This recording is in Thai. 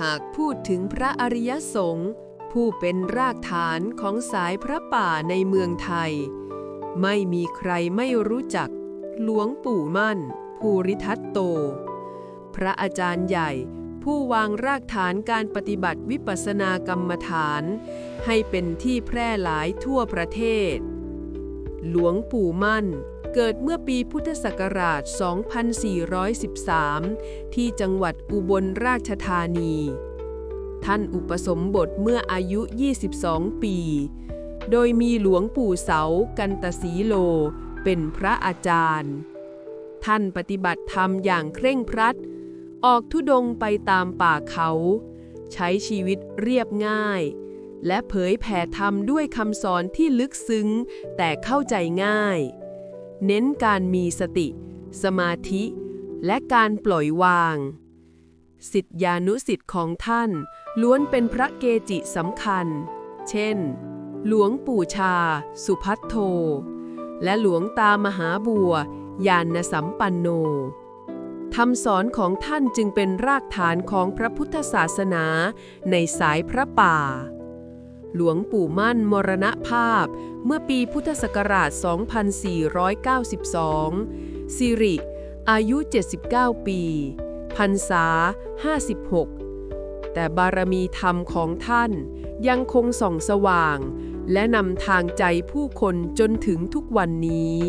หากพูดถึงพระอริยสงฆ์ผู้เป็นรากฐานของสายพระป่าในเมืองไทย ไม่มีใครไม่รู้จัก หลวงปู่มั่น ภูริทัตโต พระอาจารย์ใหญ่ผู้วางรากฐานการปฏิบัติวิปัสสนากรรมฐาน ให้เป็นที่แพร่หลายทั่วประเทศ หลวงปู่มั่น เกิดเมื่อปีพุทธศักราช 2413 ที่จังหวัดอุบลราชธานี ท่านอุปสมบทเมื่ออายุ 22 ปี โดยมีหลวงปู่เสากันตสีโล เป็นพระอาจารย์ ท่านปฏิบัติธรรมอย่างเคร่งครัด ออกทุดงไปตามป่าเขา ใช้ชีวิตเรียบง่าย และเผยแผ่ธรรมด้วยคำสอนที่ลึกซึ้ง แต่เข้าใจง่าย เน้นการมีสติ สมาธิ และการปล่อยวาง สิทธานุสิทธิ์ของท่าน ล้วนเป็นพระเกจิสำคัญ เช่น หลวงปู่ชา สุพัทโท และหลวงตามหาบัว ยานสัมปันโนคำสอนของท่านจึงเป็นรากฐานของพระพุทธศาสนาในสายพระป่า หลวงปู่มั่นมรณภาพ เมื่อปีพุทธศักราช 2492 สิริ อายุ 79 ปีพรรษา 56 แต่บารมีธรรมของท่านยังคงส่องสว่าง และนำทางใจผู้คนจนถึงทุกวันนี้